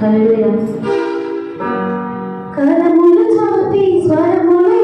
హల్లెలూయా కరములు చాపి స్వరములు